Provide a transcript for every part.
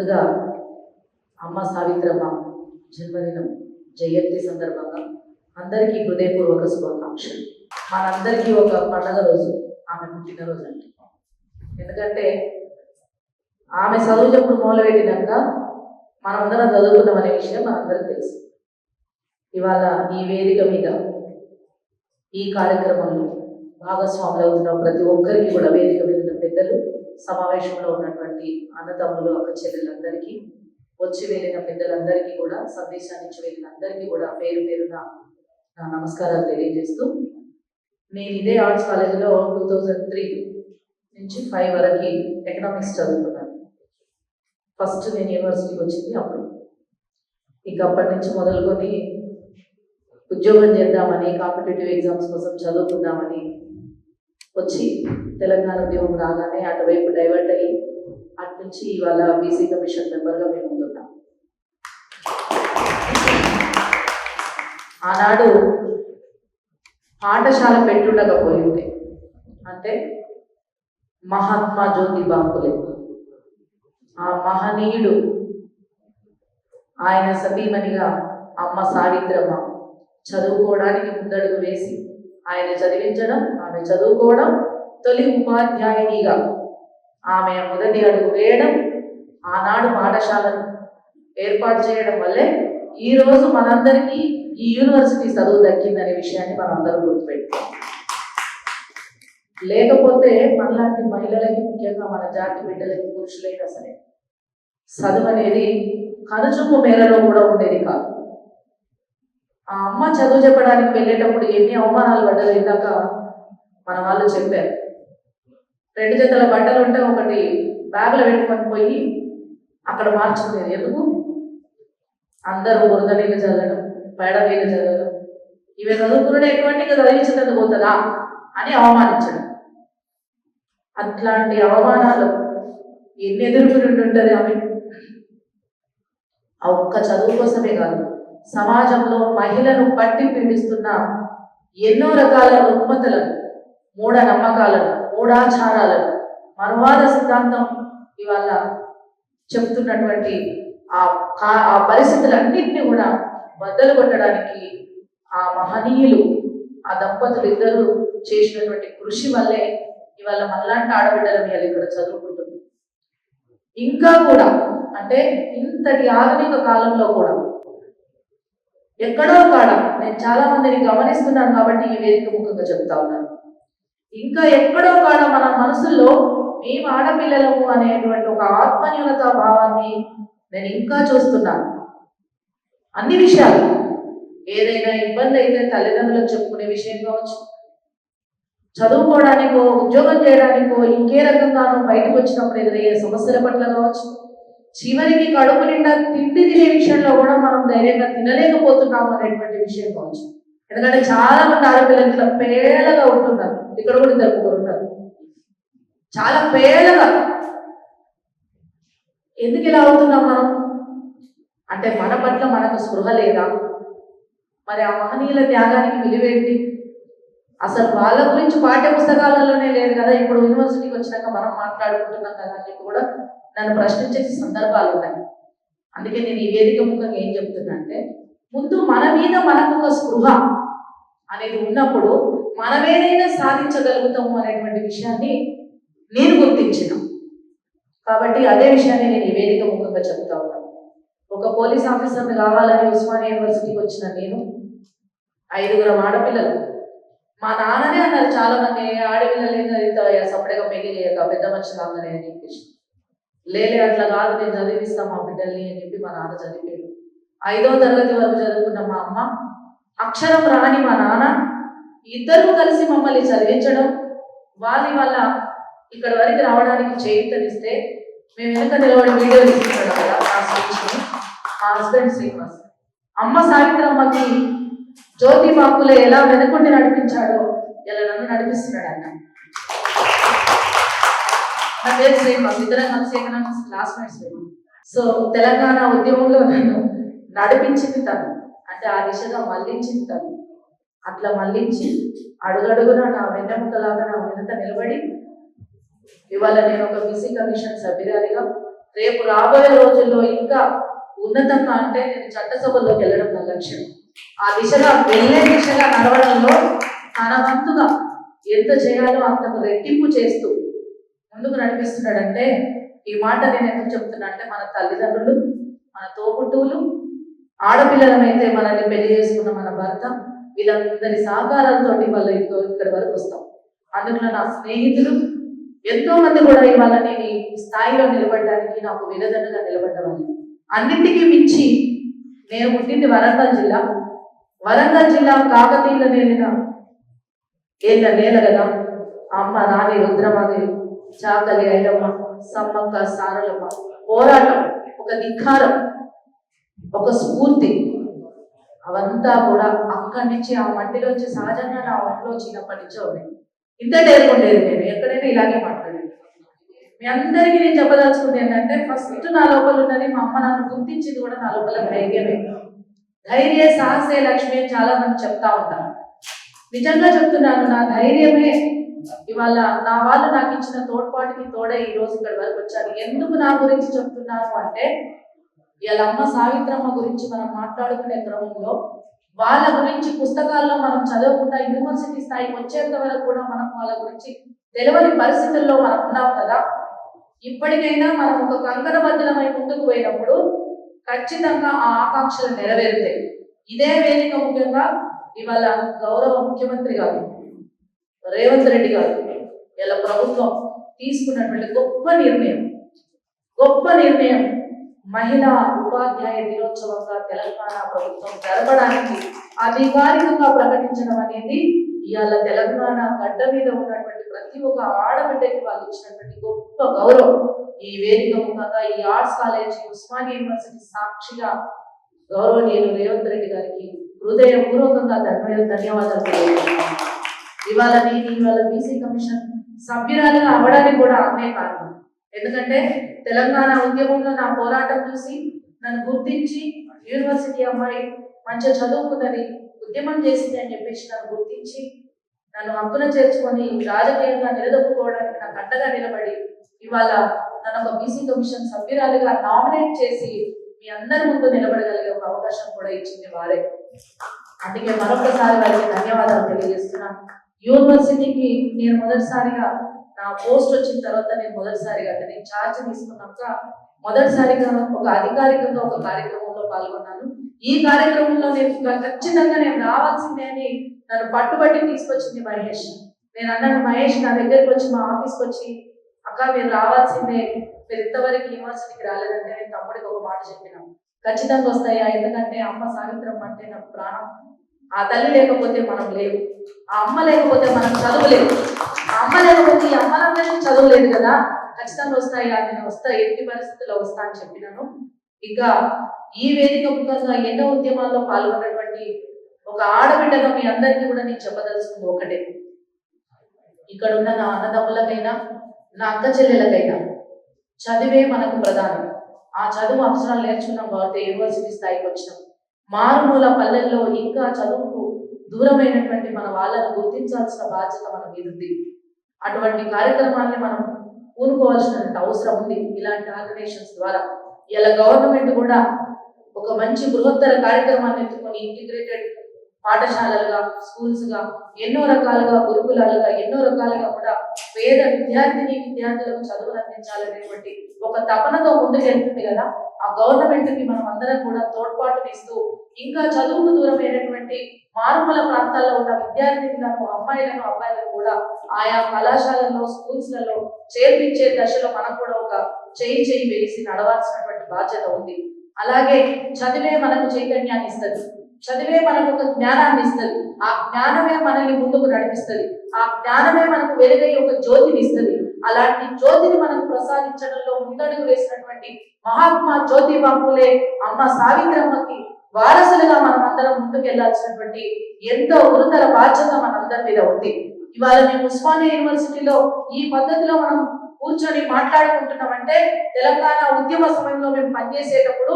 ముందుగా అమ్మ సావిత్రమ్మ జన్మదినం జయంతి సందర్భంగా అందరికీ హృదయపూర్వక శుభాకాంక్షలు. మనందరికీ ఒక పండగ రోజు ఆమె పుట్టినరోజు అండి. ఎందుకంటే ఆమె చదువు చెప్పుడు మొదలుపెట్టినాక మనమందరం చదువుకున్నాం అనే విషయం మనందరికీ తెలుసు. ఇవాళ ఈ వేదిక మీద ఈ కార్యక్రమంలో భాగస్వాములు అవుతున్న ప్రతి ఒక్కరికి కూడా వేదిక మీద పెద్దలు సమావేశంలో ఉన్నటువంటి అన్నదమ్ములు అక్క చెల్లెలందరికీ వచ్చి వెళ్ళిన పెద్దలందరికీ కూడా సందేశాన్ని ఇచ్చి వెళ్ళిన అందరికీ కూడా పేరు పేరున నా నమస్కారాలు తెలియజేస్తూ నేను ఇదే ఆర్ట్స్ కాలేజీలో టూ థౌజండ్ త్రీ నుంచి ఫైవ్ వరకు ఎకనామిక్స్ చదువుకున్నాను ఫస్ట్ నేను యూనివర్సిటీకి వచ్చింది అప్పుడు. ఇక అప్పటి నుంచి మొదలుకొని ఉద్యోగం చేద్దామని కాంపిటేటివ్ ఎగ్జామ్స్ కోసం చదువుకుందామని వచ్చి తెలంగాణ ఉద్యమం రాగానే అటువైపు డైవర్ట్ అయ్యి అటు నుంచి ఇవాళ బీసీ కమిషన్ మెంబర్గా మేము ఉంటున్నాం. ఆనాడు పాఠశాల పెట్టుండకపోయింది అంటే మహాత్మా జ్యోతి బాపులే ఆ మహనీయుడు ఆయన సతీమణిగా అమ్మ సావిత్రమ్మ చదువుకోవడానికి ముందడుగు వేసి ఆయన చదివించడం ఆమె చదువుకోవడం తొలి ఉపాధ్యాయునిగా. ఆమె మొదటి అడుగు వేయడం ఆనాడు పాఠశాలను ఏర్పాటు చేయడం వల్లే ఈ రోజు మనందరికీ ఈ యూనివర్సిటీ చదువు దక్కిందనే విషయాన్ని మనందరూ అందరం గుర్తుపెట్టుకోవాలి. లేకపోతే మనలాంటి మహిళలకి ముఖ్యంగా మన జాతి బిడ్డలకి పురుషులైనా సరే చదువు అనేది కనుచూపు మేరలో కూడా ఉండేది కాదు. ఆ అమ్మ చదువు చెప్పడానికి వెళ్ళేటప్పుడు ఎన్ని అవమానాలు పడ్డారు ఇందాక మన వాళ్ళు చెప్పారు. రెండు జతల బట్టలు ఉంటే ఒకటి బ్యాగ్లో పెట్టుకొని పోయి అక్కడ మార్చుకునేది. ఎందుకు? అందరూ బురద నీళ్ళు చదవడం పేడ నీళ్ళు చదవడం. ఇవి చదువుకునే ఎటువంటి చదివించినందుకు పోతుందా అని అవమానించడం. అట్లాంటి అవమానాలు ఎన్ని ఎదుర్కొని ఉంటుంది ఆమె? ఆ ఒక్క చదువు కోసమే కాదు. సమాజంలో మహిళను పట్టి పీడిస్తున్న ఎన్నో రకాల రుగ్మతలను మూఢ నమ్మకాలను మూఢాచారాలను మనువాద సిద్ధాంతం ఇవాళ చెప్తున్నటువంటి ఆ ఆ పరిస్థితులన్నింటినీ కూడా బద్దలు కొట్టడానికి ఆ మహనీయులు ఆ దంపతులు ఇద్దరు చేసినటువంటి కృషి వల్లే ఇవాళ మనలాంటి ఆడబిడ్డలు మీద ఇక్కడ చదువుకుంటుంది ఇంకా కూడా అంటే ఇంతటి ఆధునిక కాలంలో కూడా ఎక్కడో కాడ నేను చాలా మందిని గమనిస్తున్నాను కాబట్టి ఈ వేదిక ముఖంగా చెప్తా ఉన్నాను. ఇంకా ఎక్కడో కాడ మన మనసుల్లో మేము ఆడపిల్లలము అనేటువంటి ఒక ఆత్మన్యూనత భావాన్ని నేను ఇంకా చూస్తున్నాను. అన్ని విషయాలు. ఏదైనా ఇబ్బంది అయితే తల్లిదండ్రులకు చెప్పుకునే విషయం కావచ్చు. చదువుకోవడానికో ఉద్యోగం చేయడానికో ఇంకే రకంగానో బయటకు వచ్చినప్పుడు ఎదురయ్యే సమస్యల పట్ల కావచ్చు. చివరికి కడుపు నిండా తిండి తినే విషయంలో కూడా మనం ధైర్యంగా తినలేకపోతున్నాము అనేటువంటి విషయం కావచ్చు. ఎందుకంటే చాలా మంది ఆడపిల్లలు ఇట్లా పేలగా ఉంటున్నారు. ఇక్కడ కూడా ఇద్దరు ఉంటారు. చాలా పేలగా. ఎందుకు ఇలా అవుతున్నాం మనం? అంటే మన పట్ల మనకు స్పృహ లేదా? మరి ఆ మహనీయుల త్యాగానికి విలువేంటి? అసలు వాళ్ళ గురించి పాఠ్య పుస్తకాలలోనే లేదు కదా. ఇప్పుడు యూనివర్సిటీకి వచ్చినాక మనం మాట్లాడుకుంటున్నాం కదా అని చెప్పి కూడా నన్ను ప్రశ్నించే సందర్భాలు ఉన్నాయి. అందుకే నేను ఈ వేదిక ముఖంగా ఏం చెప్తున్నా అంటే ముందు మన మీద మనకు ఒక స్పృహ అనేది ఉన్నప్పుడు మనం ఏదైనా సాధించగలుగుతాము అనేటువంటి విషయాన్ని నేను గుర్తించిన. కాబట్టి అదే విషయాన్ని నేను ఈ వేదిక ముఖంగా చెప్తా ఉన్నాను ఒక పోలీస్ ఆఫీసర్ని కావాలని ఉస్మానియా యూనివర్సిటీకి వచ్చిన నేను ఐదుగురం ఆడపిల్లలు. మా నాన్ననే అన్నారు చాలా మంది ఆడపిల్లలు ఏం సపరేట్గా పెళ్ళి చేయక పెద్ద మనిషి కాగానే అని చెప్పేసి. లేలే అట్లా కాదు నేను చదివిస్తాం మా బిడ్డల్ని అని చెప్పి మా నాన్న చదివాడు. ఐదో తరగతి వరకు చదువుకున్న మా అమ్మ అక్షరం రాని మా నాన్న ఇద్దరు కలిసి మమ్మల్ని చదివించడం వాళ్ళ వల్ల ఇక్కడ వరకు రావడానికి చేయితనిస్తే మేము వెనక నిలబడి వీడియో తీసుకున్నాం కదా స్పీచ్ని మా హస్బెండ్ శ్రీనివాస్. అమ్మ సావిత్రమ్మకి జ్యోతి బాపులే ఎలా వెనుకుండి నడిపించాడో ఇలా నన్ను నడిపిస్తున్నాడు అన్న నా పేరు శ్రీనివాస్ ఇద్దరం కలిసి ఎకనామిక్స్ క్లాస్మేట్స్ సో తెలంగాణ ఉద్యమంలో నన్ను నడిపించింది తను. అంటే ఆ దిశగా మళ్ళించింది తను. అట్లా మళ్ళించి అడుగడుగున నా వెన్నెముకలాగా నా వెనుక నిలబడి ఇవాళ నేను ఒక బీసీ కమిషన్ సభ్యురాలిగా రేపు రాబోయే రోజుల్లో ఇంకా ఉన్నతంగా అంటే నేను చట్టసభల్లోకి వెళ్ళడం నా లక్ష్యం. ఆ దిశగా వెళ్ళే దిశగా నడవడంలో తన వంతుగా ఎంత చేయాలో అంతకు రెట్టింపు చేస్తూ ముందుకు నడిపిస్తున్నాడంటే ఈ మాట నేను ఎందుకు చెప్తున్నా అంటే మన తల్లిదండ్రులు మన తోబుట్టువులు ఆడపిల్లలమైతే మనల్ని పెళ్ళి చేసుకున్న మన భర్త వీళ్ళందరి సహకారాలతో వాళ్ళు ఇదిగో ఇక్కడి వరకు వస్తాం. అందులో నా స్నేహితులు ఎంతో మంది కూడా ఇవాళ నేను ఈ స్థాయిలో నిలబడడానికి నాకు వినదన్నుగా నిలబడ్డవాళ్ళు. అన్నింటికీ మించి నేను పుట్టింది వరంగల్ జిల్లా. వరంగల్ జిల్లా కాకతీయుల నేలిన ఏళ్ళ నేల కదా? అమ్మ రాణి రుద్రమదేవి చాకలి ఐలమ్మ సమ్మక్క సారలమ్మ పోరాటం ఒక ధిక్కారం ఒక స్ఫూర్తి. అవంతా కూడా అక్కడి నుంచి ఆ మట్టిలోంచి సహజంగా నా ఒంట్లో చిన్నప్పటి నుంచో ఇంత నేర్కొండేది నేను ఎక్కడైనా ఇలాగే మాట్లాడేది మీ అందరికీ నేను చెప్పదలుచుకుంది ఏంటంటే ఫస్ట్ నా లోపల ఉన్నది మా అమ్మ నన్ను గుర్తించింది కూడా నా లోపల ధైర్యమే. ధైర్య సాహసే లక్ష్మి అని చాలా మంది చెప్తా ఉంటారు. నిజంగా చెప్తున్నాను నా ధైర్యమే ఇవాళ నా వాళ్ళు నాకు ఇచ్చిన తోడ్పాటుకి తోడే ఈ రోజు ఇక్కడ వరకు వచ్చాను ఎందుకు నా గురించి చెప్తున్నాను అంటే ఇవాళ అమ్మ సావిత్రమ్మ గురించి మనం మాట్లాడుకునే క్రమంలో వాళ్ళ గురించి పుస్తకాల్లో మనం చదవకుండా యూనివర్సిటీ స్థాయికి వచ్చేంత వరకు కూడా మనం వాళ్ళ గురించి తెలియని పరిస్థితుల్లో మనం ఉన్నాం కదా. ఇప్పటికైనా మనం ఒక కంకణ బద్దలమై ముందుకు పోయినప్పుడు ఖచ్చితంగా ఆ ఆకాంక్షలు నెరవేరుతాయి. ఇదే వేదిక ముఖ్యంగా ఇవాళ గౌరవ ముఖ్యమంత్రి గారు రేవంత్ రెడ్డి గారు ఇలా ప్రభుత్వం తీసుకున్నటువంటి గొప్ప నిర్ణయం. గొప్ప నిర్ణయం మహిళా ఉపాధ్యాయ దినోత్సవంగా తెలంగాణ ప్రభుత్వం జరపడానికి అధికారికంగా ప్రకటించడం అనేది ఇవాళ తెలంగాణ గడ్డ మీద ఉన్నటువంటి ప్రతి ఒక్క ఆడబిడ్డకి వాళ్ళు ఇచ్చినటువంటి గొప్ప గౌరవం. ఈ వేదిక ముఖంగా ఈ ఆర్ట్స్ కాలేజ్ ఉస్మానియా యూనివర్సిటీ సాక్షిగా గౌరవనీయులు రేవంత్ రెడ్డి గారికి హృదయపూర్వకంగా ధన్యవాదాలు ఇవాళ నేను ఇవాళ బీసీ కమిషన్ సభ్యురాలుగా అవ్వడానికి కూడా అన్నే కారణం. ఎందుకంటే తెలంగాణ ఉద్యమంలో నా పోరాటం చూసి నన్ను గుర్తించి యూనివర్సిటీ అమ్మాయి మంచిగా చదువుకుందని ఉద్యమం చేసింది అని చెప్పేసి నన్ను గుర్తించి నన్ను హక్కున చేర్చుకొని రాజకీయంగా నిలదొక్కుకోవడానికి నాకు అండగా నిలబడి ఇవాళ నన్ను ఒక బీసీ కమిషన్ సభ్యురాలుగా నామినేట్ చేసి మీ అందరి ముందు నిలబడగలిగే ఒక అవకాశం కూడా ఇచ్చింది వారే. అందుకే మరొకసారి వారికి ధన్యవాదాలు తెలియజేస్తున్నాను. యూనివర్సిటీకి నేను మొదటిసారిగా నా పోస్ట్ వచ్చిన తర్వాత నేను మొదటిసారిగా నేను ఛార్జ్ తీసుకున్నాక మొదటిసారిగా ఒక అధికారికంగా ఒక కార్యక్రమంలో పాల్గొన్నాను. ఈ కార్యక్రమంలో నేను ఖచ్చితంగా నేను రావాల్సిందే అని నన్ను పట్టుబట్టి తీసుకొచ్చింది మహేష్. నేను అన్నాను మహేష్ నా దగ్గరికి వచ్చి మా ఆఫీస్కి వచ్చి అక్క మీరు రావాల్సిందే. మీరు ఇంతవరకు యూనివర్సిటీకి రాలేదంటే నేను తమ్ముడికి ఒక మాట చెప్పినాం. ఖచ్చితంగా వస్తాయా? ఎందుకంటే అమ్మ సావిత్రమ్మ అంటే నాకు ప్రాణం. ఆ తల్లి లేకపోతే మనం లేవు. ఆ అమ్మ లేకపోతే మనం చదువులేవు. ఆ అమ్మ లేకపోతే ఈ అమ్మలందరికీ చదవలేదు కదా. ఖచ్చితంగా వస్తాయి నేను వస్తా ఎట్టి పరిస్థితుల్లో వస్తా అని చెప్పినాను. ఇంకా ఈ వేదిక ముఖంగా ఎన్నో ఉద్యమాల్లో పాల్గొన్నటువంటి ఒక ఆడబిడ్డగా మీ అందరికీ కూడా నేను చెప్పదలుచుకుంది ఒకటే. ఇక్కడ ఉన్న నా అన్నదమ్ములకైనా నా అక్క చెల్లెలకైనా చదివే మనకు ప్రధానం. ఆ చదువు అవసరాలు నేర్చుకున్నాం కాబట్టి యూనివర్సిటీ స్థాయికి వచ్చినాం. మారుమూల పల్లెల్లో ఇంకా చదువుకు దూరమైనటువంటి మన వాళ్ళను గుర్తించాల్సిన బాధ్యత మన మీద ఉంది. అటువంటి కార్యక్రమాల్ని మనం పూనుకోవాల్సినటువంటి అవసరం ఉంది. ఇలాంటి ఆర్గనైజేషన్స్ ద్వారా ఇలా గవర్నమెంట్ కూడా ఒక మంచి బృహత్తర కార్యక్రమాన్ని ఎత్తుకొని ఇంటిగ్రేటెడ్ పాఠశాలలుగా స్కూల్స్గా ఎన్నో రకాలుగా గురుకులాలుగా ఎన్నో రకాలుగా కూడా పేద విద్యార్థిని విద్యార్థులకు చదువులు అందించాలనేటువంటి ఒక తపనతో ముందుకెళ్తుంది కదా. ఆ గవర్నమెంట్కి మనం అందరం కూడా తోడ్పాటునిస్తూ ఇంకా చదువుకు దూరమైనటువంటి మారుమూల ప్రాంతాల్లో ఉన్న విద్యార్థినులను అమ్మాయిలను అబ్బాయిలను కూడా ఆయా కళాశాలల్లో స్కూల్స్లలో చేర్పించే దశలో మనం కూడా ఒక చేయి చేయి వేసి నడవాల్సినటువంటి బాధ్యత ఉంది. అలాగే చదివే మనకు చైతన్యాన్ని ఇస్తుంది. చదివే మనకు ఒక జ్ఞానాన్ని ఇస్తుంది. ఆ జ్ఞానమే మనల్ని ముందుకు నడిపిస్తుంది. ఆ జ్ఞానమే మనకు వెలుగై ఒక జ్యోతిని ఇస్తుంది. అలాంటి జ్యోతిని మనకు ప్రసాదించడంలో ముందడుగు వేసినటువంటి మహాత్మా జ్యోతి ఫులే అమ్మ సావిత్రమ్మకి వారసులుగా మనం అందరం ముందుకు వెళ్ళాల్సినటువంటి ఎంతో గురుతర బాధ్యత మనందరి మీద ఉంది. ఇవాళ మేము ఉస్మానియా యూనివర్సిటీలో ఈ పద్ధతిలో మనం కూర్చొని మాట్లాడుకుంటున్నామంటే తెలంగాణ ఉద్యమ సమయంలో మేము పనిచేసేటప్పుడు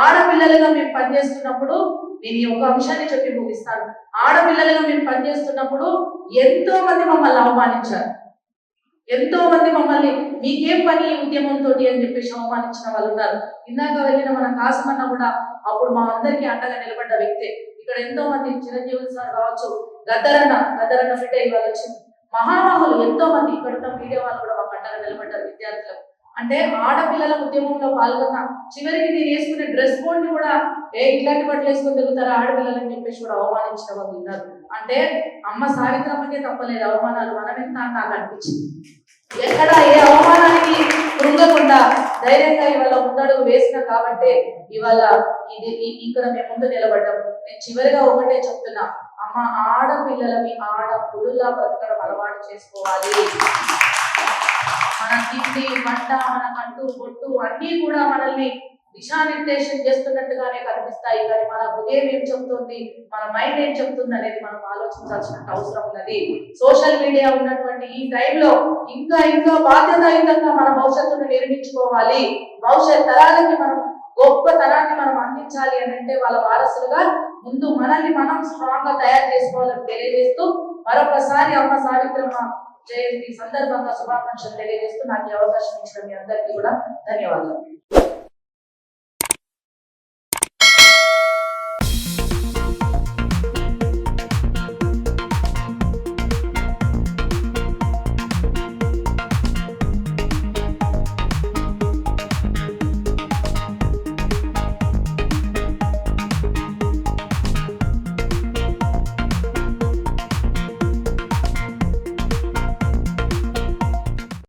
ఆడపిల్లలుగా మేము పనిచేస్తున్నప్పుడు నేను ఈ ఒక అంశాన్ని చెప్పి ముగిస్తాను. ఆడపిల్లలుగా మేము పనిచేస్తున్నప్పుడు ఎంతో మంది మమ్మల్ని అవమానించారు. ఎంతో మంది మమ్మల్ని మీకేం పని ఉద్యమంతో అని చెప్పేసి అవమానించిన వాళ్ళు ఉన్నారు. ఇందాక వెళ్ళిన మన కాసమన్న కూడా అప్పుడు మా అందరికీ అండగా నిలబడ్డ వ్యక్తే. ఇక్కడ ఎంతో మంది చిరంజీవులు సార్ కావచ్చు గద్దరన్న గద్దరన్న బిడ్డ ఇవాళ వచ్చింది. మహామహులు ఎంతో మంది ఇక్కడ ఉన్న మీడియా వాళ్ళు కూడా మాకు అండగా నిలబడ్డారు విద్యార్థులకు. అంటే ఆడపిల్లల ఉద్యమంలో పాల్గొన్న చివరికి నేను వేసుకునే డ్రెస్ కోడ్ని కూడా ఏ ఇట్లాంటి బట్టలు వేసుకొని తిరుగుతారా ఆడపిల్లలని చెప్పేసి కూడా అవమానించిన వాళ్ళు ఉన్నారు అంటే అమ్మ సావిత్రమ్మకే తప్పలేదు అవమానాలు మనం ఎంత అని నాకు అనిపించింది. ఎక్కడ ఏ అవమానానికి కృంగకుండా ధైర్యంగా ఇవాళ ముందడుగు వేసిన కాబట్టి ఇవాళ ఇది ఇక్కడ మేము ముందు నిలబడ్డాము. నేను చివరిగా ఒకటే చెప్తున్నా. అమ్మ ఆడపిల్లలవి ఆడ పులుల్లా బ్రతకడం అలవాటు చేసుకోవాలి. మన తిండి వంట మన కంటు బొట్టు అన్నీ కూడా మనల్ని దిశానిర్దేశం చేస్తున్నట్టుగానే కనిపిస్తాయి. కానీ మన హృదయం ఏం చెప్తుంది? మన మైండ్ ఏం చెప్తుంది అనేది మనం ఆలోచించాల్సిన అవసరం ఉన్నది. సోషల్ మీడియా ఉన్నటువంటి ఈ టైంలో ఇంకా ఇంకా బాధ్యతాయుతంగా మన భవిష్యత్తును నిర్మించుకోవాలి. భవిష్యత్ తరాలకి మనం గొప్ప తరాన్ని మనం అందించాలి అని అంటే వాళ్ళ వారసులుగా ముందు మనల్ని మనం స్ట్రాంగ్గా తయారు చేసుకోవాలని తెలియజేస్తూ మరొకసారి అమ్మ సావిత్రమ్మ జయంతి సందర్భంగా శుభాకాంక్షలు తెలియజేస్తూ నాకు ఈ అవకాశం ఇచ్చిన మీ అందరికీ కూడా ధన్యవాదాలు.